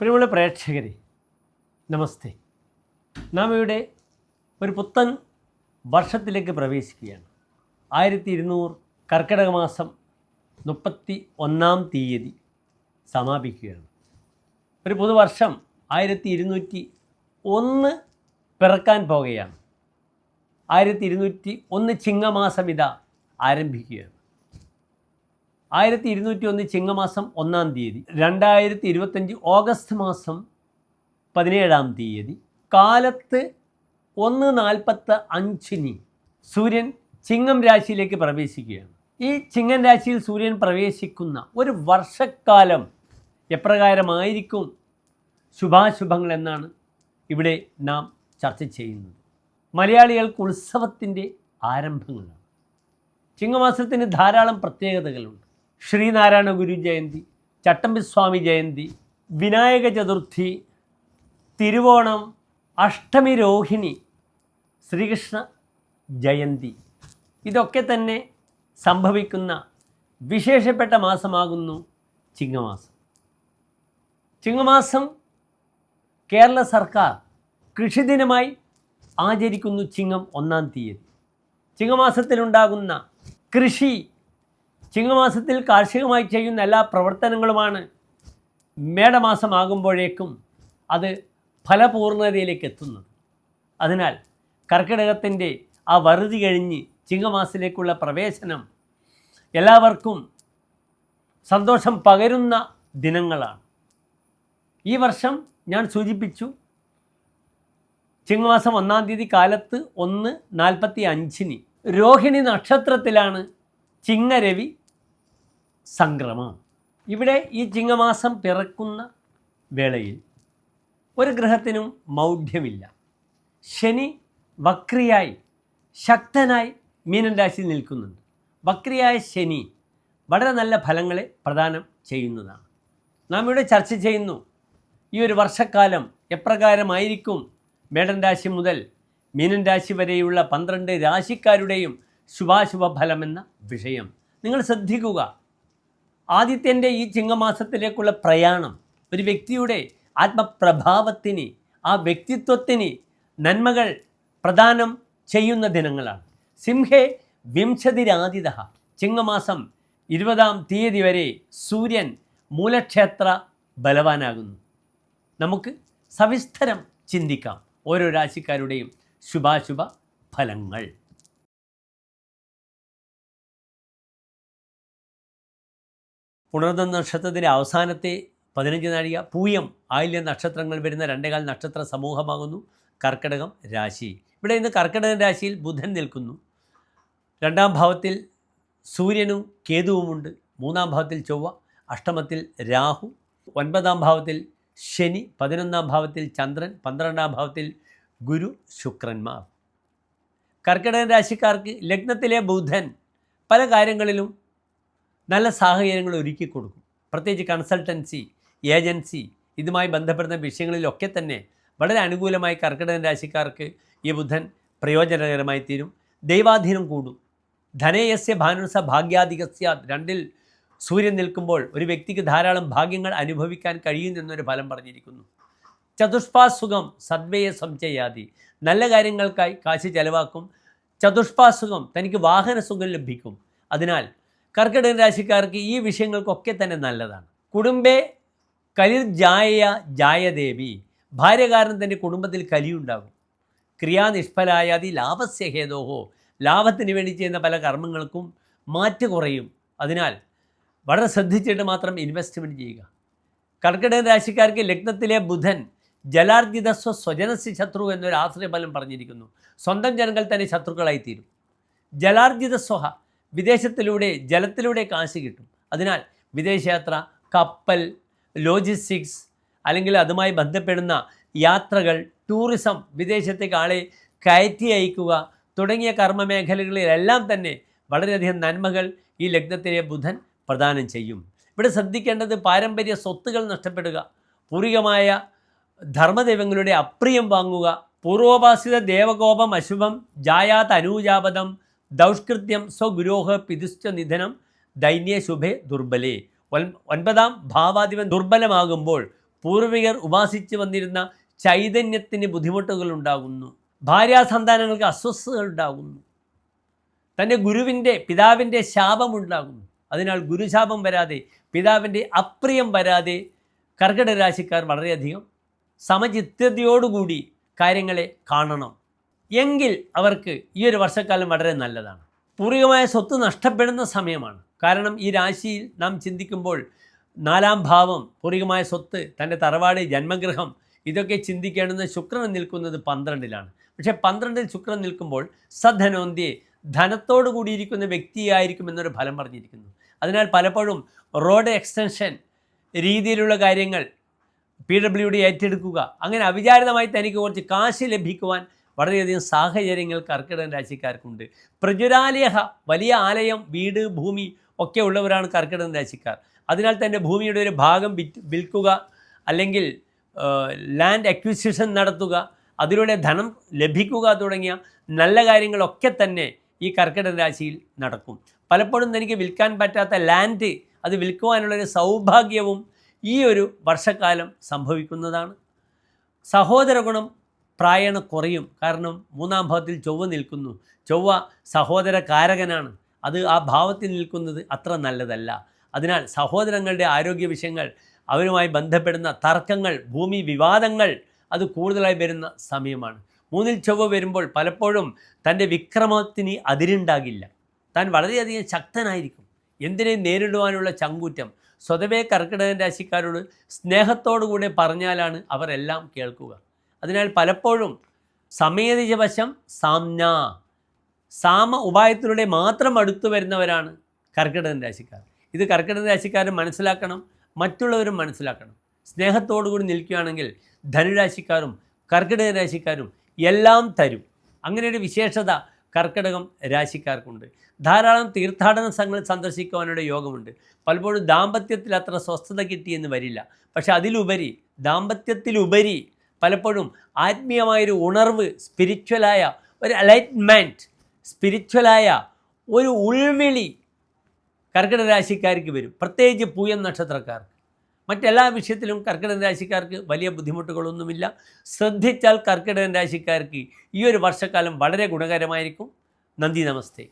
പ്രിയമുള്ള പ്രേക്ഷകരെ നമസ്തേ. നാം ഇവിടെ ഒരു പുത്തൻ വർഷത്തിലേക്ക് പ്രവേശിക്കുകയാണ്. ആയിരത്തി ഇരുന്നൂറ് കർക്കിടക മാസം മുപ്പത്തി ഒന്നാം തീയതി സമാപിക്കുകയാണ്. ഒരു പുതുവർഷം ആയിരത്തി ഇരുന്നൂറ്റി ഒന്ന് പിറക്കാൻ പോകുകയാണ് ആയിരത്തി ഇരുന്നൂറ്റി ഒന്ന് ചിങ്ങമാസം ഇതാ ആരംഭിക്കുകയാണ്. ആയിരത്തി ഇരുന്നൂറ്റി ഒന്ന് ചിങ്ങമാസം ഒന്നാം തീയതി രണ്ടായിരത്തി ഇരുപത്തഞ്ച് ഓഗസ്റ്റ് മാസം പതിനേഴാം തീയതി കാലത്ത് ഒന്ന് നാൽപ്പത്ത് അഞ്ചിന് സൂര്യൻ ചിങ്ങം രാശിയിലേക്ക് പ്രവേശിക്കുകയാണ്. ഈ ചിങ്ങൻ രാശിയിൽ സൂര്യൻ പ്രവേശിക്കുന്ന ഒരു വർഷക്കാലം എപ്രകാരമായിരിക്കും ശുഭാശുഭങ്ങൾ എന്നാണ് ഇവിടെ നാം ചർച്ച ചെയ്യുന്നത്. മലയാളികൾക്ക് ഉത്സവത്തിന്റെ ആരംഭങ്ങളാണ്. ചിങ്ങമാസത്തിന് ധാരാളം പ്രത്യേകതകളുണ്ട്. ശ്രീനാരായണ ഗുരു ജയന്തി ചട്ടമ്പിസ്വാമി ജയന്തി വിനായക ചതുർത്ഥി തിരുവോണം അഷ്ടമി രോഹിണി ശ്രീകൃഷ്ണ ജയന്തി. ഇതൊക്കെ തന്നെ സംഭവിക്കുന്ന വിശേഷപ്പെട്ട മാസമാകുന്നു ചിങ്ങമാസം. ചിങ്ങമാസം കേരള സർക്കാർ കൃഷിദിനമായി ആചരിക്കുന്നു ചിങ്ങം ഒന്നാം തീയതി. ചിങ്ങമാസത്തിലുണ്ടാകുന്ന കൃഷി ചിങ്ങമാസത്തിൽ കാർഷികമായി ചെയ്യുന്ന എല്ലാ പ്രവർത്തനങ്ങളുമാണ് മേടമാസമാകുമ്പോഴേക്കും അത് ഫലപൂർണതയിലേക്ക് എത്തുന്നത്. അതിനാൽ കർക്കിടകത്തിന്റെ ആ വറുതി കഴിഞ്ഞ് ചിങ്ങമാസത്തിലേക്കുള്ള പ്രവേശനം എല്ലാവർക്കും സന്തോഷം പകരുന്ന ദിനങ്ങളാണ്. ഈ വർഷം ഞാൻ സൂചിപ്പിച്ചു ചിങ്ങമാസം ഒന്നാം തീയതി കാലത്ത് ഒന്ന് നാൽപ്പത്തി അഞ്ചിന് രോഹിണി നക്ഷത്രത്തിലാണ് ചിങ്ങരവി സംക്രമം. ഇവിടെ ഈ ചിങ്ങമാസം പിറക്കുന്ന വേളയിൽ ഒരു ഗ്രഹത്തിനും മൗഢ്യമില്ല. ശനി വക്രിയായി ശക്തനായി മീനൻ രാശിയിൽ നിൽക്കുന്നുണ്ട്. വക്രിയായ ശനി വളരെ നല്ല ഫലങ്ങളെ പ്രദാനം ചെയ്യുന്നതാണ്. നാം ഇവിടെ ചർച്ച ചെയ്യുന്നു ഈ ഒരു വർഷക്കാലം എപ്രകാരമായിരിക്കും മേടൻ രാശി മുതൽ മീനൻ രാശി വരെയുള്ള പന്ത്രണ്ട് രാശിക്കാരുടെയും ശുഭാശുഭ ഫലമെന്ന വിഷയം. നിങ്ങൾ ശ്രദ്ധിക്കുക ആദിത്യന്റെ ഈ ചിങ്ങമാസത്തിലേക്കുള്ള പ്രയാണം ഒരു വ്യക്തിയുടെ ആത്മപ്രഭാവത്തിന് ആ വ്യക്തിത്വത്തിന് നന്മകൾ പ്രദാനം ചെയ്യുന്ന ദിനങ്ങളാണ്. സിംഹേ വിംശതിരാതിഥ ചിങ്ങമാസം ഇരുപതാം തീയതി വരെ സൂര്യൻ മൂലക്ഷേത്ര ബലവാനാകുന്നു. നമുക്ക് സവിസ്തരം ചിന്തിക്കാം. ഓരോ രാശിക്കാരുടെയും ശുഭാശുഭ ഫലങ്ങൾ പുണർന്ന നക്ഷത്രത്തിന്റെ അവസാനത്തെ പതിനഞ്ച് നാഴിക പൂയം ആയില്യ നക്ഷത്രങ്ങൾ വരുന്ന രണ്ടേകാൽ നക്ഷത്ര സമൂഹമാകുന്നു. കർക്കിടകം രാശി. ഇവിടെ ഇന്ന് കർക്കിടകം രാശിയിൽ ബുധൻ നിൽക്കുന്നു. രണ്ടാം ഭാവത്തിൽ സൂര്യനും കേതുവുമുണ്ട്. മൂന്നാം ഭാവത്തിൽ ചൊവ്വ അഷ്ടമത്തിൽ രാഹു ഒൻപതാം ഭാവത്തിൽ ശനി പതിനൊന്നാം ഭാവത്തിൽ ചന്ദ്രൻ പന്ത്രണ്ടാം ഭാവത്തിൽ ഗുരു ശുക്രന്മാർ. കർക്കിടക രാശിക്കാർക്ക് ലഗ്നത്തിലെ ബുധൻ പല കാര്യങ്ങളിലും നല്ല സാഹചര്യങ്ങൾ ഒരുക്കി കൊടുക്കും. പ്രത്യേകിച്ച് കൺസൾട്ടൻസി ഏജൻസി ഇതുമായി ബന്ധപ്പെടുന്ന വിഷയങ്ങളിലൊക്കെ തന്നെ വളരെ അനുകൂലമായി കർക്കിടക രാശിക്കാർക്ക് ഈ ബുധൻ പ്രയോജനകരമായി തീരും. ദൈവാധീനം കൂടും. ധനേയസ്യ ഭാനുസ ഭാഗ്യാധികസ്യ രണ്ടിൽ സൂര്യൻ നിൽക്കുമ്പോൾ ഒരു വ്യക്തിക്ക് ധാരാളം ഭാഗ്യങ്ങൾ അനുഭവിക്കാൻ കഴിയുമെന്നൊരു ഫലം പറഞ്ഞിരിക്കുന്നു. ചതുഷ്പാസുഖം സദ്വയ സംചയാതി നല്ല കാര്യങ്ങൾക്കായി കാശ് ചെലവാക്കും. ചതുഷ്പാസുഖം തനിക്ക് വാഹന സുഖം ലഭിക്കും. അതിനാൽ കർക്കിടക രാശിക്കാർക്ക് ഈ വിഷയങ്ങൾക്കൊക്കെ തന്നെ നല്ലതാണ്. കുടുംബേ കലിർ ജായ ജായദേവി. ഭാര്യ കാരണം തന്നെ കുടുംബത്തിൽ കലിയുണ്ടാകും. ക്രിയാനിഷ്ഫലായാതി ലാഭസ്യഹേതോഹോ. ലാഭത്തിന് വേണ്ടി ചെയ്യുന്ന പല കർമ്മങ്ങൾക്കും മാറ്റ് കുറയും. അതിനാൽ വളരെ ശ്രദ്ധിച്ചിട്ട് മാത്രം ഇൻവെസ്റ്റ്മെന്റ് ചെയ്യുക. കർക്കിടക രാശിക്കാർക്ക് ലഗ്നത്തിലെ ബുധൻ ജലാർജിതസ്വ സ്വജനസ്യ ശത്രു എന്നൊരു ആശ്രയഫലം പറഞ്ഞിരിക്കുന്നു. സ്വന്തം ജനങ്ങൾ തന്നെ ശത്രുക്കളായി തീരും ജലാർജിത സ്വഹ വിദേശത്തിലൂടെ ജലത്തിലൂടെ കാശ് കിട്ടും. അതിനാൽ വിദേശയാത്ര കപ്പൽ ലോജിസ്റ്റിക്സ് അല്ലെങ്കിൽ അതുമായി ബന്ധപ്പെടുന്ന യാത്രകൾ ടൂറിസം വിദേശത്തേക്ക് ആളെ കയറ്റി അയക്കുക തുടങ്ങിയ കർമ്മ മേഖലകളിലെല്ലാം തന്നെ വളരെയധികം നന്മകൾ ഈ ലഗ്നത്തിലെ ബുധൻ പ്രദാനം ചെയ്യും. ഇവിടെ ശ്രദ്ധിക്കേണ്ടത് പാരമ്പര്യ സ്വത്തുകൾ നഷ്ടപ്പെടുക പൂർവികമായ ധർമ്മദൈവങ്ങളുടെ അപ്രിയം വാങ്ങുക പൂർവോപാസിത ദേവകോപം അശുഭം ജായാത് അനൂജാപദം ദൗഷ്കൃത്യം സ്വഗുരോഹ പിതുശ്ച നിധനം ദൈന്യ ശുഭേ ദുർബലേ. ഒൻ- ഒൻപതാം ഭാവാധിപൻ ദുർബലമാകുമ്പോൾ പൂർവികർ ഉപാസിച്ചു വന്നിരുന്ന ചൈതന്യത്തിന് ബുദ്ധിമുട്ടുകൾ ഉണ്ടാകുന്നു ഭാര്യാസന്താനങ്ങൾക്ക് അസ്വസ്ഥതകൾ ഉണ്ടാകുന്നു തന്റെ ഗുരുവിന്റെ പിതാവിന്റെ ശാപമുണ്ടാകുന്നു. അതിനാൽ ഗുരുശാപം വരാതെ പിതാവിന്റെ അപ്രിയം വരാതെ കർക്കിടക രാശിക്കാർ വളരെയധികം സമചിത്തതയോടുകൂടി കാര്യങ്ങളെ കാണണം. എങ്കിൽ അവർക്ക് ഈ ഒരു വർഷക്കാലം വളരെ നല്ലതാണ്. പൂർവികമായ സ്വത്ത് നഷ്ടപ്പെടുന്ന സമയമാണ്. കാരണം ഈ രാശിയിൽ നാം ചിന്തിക്കുമ്പോൾ നാലാം ഭാവം പൂർവികമായ സ്വത്ത് തന്റെ തറവാട് ജന്മഗൃഹം ഇതൊക്കെ ചിന്തിക്കേണ്ടുന്ന ശുക്രൻ നിൽക്കുന്നത് പന്ത്രണ്ടിലാണ്. പക്ഷേ പന്ത്രണ്ടിൽ ശുക്രൻ നിൽക്കുമ്പോൾ സധനോന്തിയെ ധനത്തോടു കൂടിയിരിക്കുന്ന വ്യക്തിയായിരിക്കും എന്നൊരു ഫലം പറഞ്ഞിരിക്കുന്നു. അതിനാൽ പലപ്പോഴും റോഡ് എക്സ്റ്റൻഷൻ രീതിയിലുള്ള കാര്യങ്ങൾ പി ഡബ്ല്യു ഡി ഏറ്റെടുക്കുക അങ്ങനെ അവിചാരിതമായി തനിക്ക് കുറച്ച് കാശ് ലഭിക്കുവാൻ വളരെയധികം സാഹചര്യങ്ങൾ കർക്കിടക രാശിക്കാർക്കുണ്ട്. പ്രചുരാലയഹ വലിയ ആലയം വീട് ഭൂമി ഒക്കെ ഉള്ളവരാണ് കർക്കിടക രാശിക്കാർ. അതിനാൽ തന്നെ ഭൂമിയുടെ ഒരു ഭാഗം വിൽക്കുക അല്ലെങ്കിൽ ലാൻഡ് അക്വിസിഷൻ നടത്തുക അതിലൂടെ ധനം ലഭിക്കുക തുടങ്ങിയ നല്ല കാര്യങ്ങളൊക്കെ തന്നെ ഈ കർക്കിടക രാശിയിൽ നടക്കും. പലപ്പോഴും തനിക്ക് വിൽക്കാൻ പറ്റാത്ത ലാൻഡ് അത് വിൽക്കുവാനുള്ളൊരു സൗഭാഗ്യവും ഈ ഒരു വർഷക്കാലം സംഭവിക്കുന്നതാണ്. സഹോദര ഗുണം പ്രായണ കുറയും. കാരണം മൂന്നാം ഭാവത്തിൽ ചൊവ്വ നിൽക്കുന്നു. ചൊവ്വ സഹോദര കാരകനാണ്. അത് ആ ഭാവത്തിൽ നിൽക്കുന്നത് അത്ര നല്ലതല്ല. അതിനാൽ സഹോദരങ്ങളുടെ ആരോഗ്യ വിഷയങ്ങൾ അവരുമായി ബന്ധപ്പെടുന്ന തർക്കങ്ങൾ ഭൂമി വിവാദങ്ങൾ അത് കൂടുതലായി വരുന്ന സമയമാണ്. മൂന്നിൽ ചൊവ്വ വരുമ്പോൾ പലപ്പോഴും തന്റെ വിക്രമത്തിന് അതിരുണ്ടാകില്ല. താൻ വളരെയധികം ശക്തനായിരിക്കും. എന്തിനെ നേരിടുവാനുള്ള ചങ്കൂറ്റം? സ്വതവേ കർക്കിടകൻ രാശിക്കാരോട് സ്നേഹത്തോടുകൂടെ പറഞ്ഞാലാണ് അവരെല്ലാം കേൾക്കുക. അതിനാൽ പലപ്പോഴും സമയതിജവശം സാംന സാമ ഉപായത്തിലൂടെ മാത്രം അടുത്തു വരുന്നവരാണ് കർക്കിടകൻ രാശിക്കാർ. ഇത് കർക്കിടക രാശിക്കാർ മനസ്സിലാക്കണം മറ്റുള്ളവരും മനസ്സിലാക്കണം. സ്നേഹത്തോടുകൂടി നിൽക്കുകയാണെങ്കിൽ ധനുരാശിക്കാരും കർക്കിടക രാശിക്കാരും എല്ലാം തരും. അങ്ങനെ ഒരു വിശേഷത കർക്കിടകം രാശിക്കാർക്കുണ്ട്. ധാരാളം തീർത്ഥാടന സംഘങ്ങൾ സന്ദർശിക്കുവാനുള്ള യോഗമുണ്ട്. പലപ്പോഴും ദാമ്പത്യത്തിൽ അത്ര സ്വസ്ഥത കിട്ടിയെന്ന് വരില്ല. പക്ഷേ അതിലുപരി ദാമ്പത്യത്തിലുപരി പലപ്പോഴും ആത്മീയമായൊരു ഉണർവ് സ്പിരിച്വലായ ഒരു അലൈറ്റ്മെന്റ് സ്പിരിച്വലായ ഒരു ഉൾവിളി കർക്കിടക രാശിക്കാർക്ക് വരും. പ്രത്യേകിച്ച് പൂയം നക്ഷത്രക്കാർക്ക്. മറ്റെല്ലാ വിഷയത്തിലും കർക്കിടക രാശിക്കാർക്ക് വലിയ ബുദ്ധിമുട്ടുകളൊന്നുമില്ല. ശ്രദ്ധിച്ചാൽ കർക്കിടക രാശിക്കാർക്ക് ഈ ഒരു വർഷക്കാലം വളരെ ഗുണകരമായിരിക്കും. നന്ദി നമസ്തേ.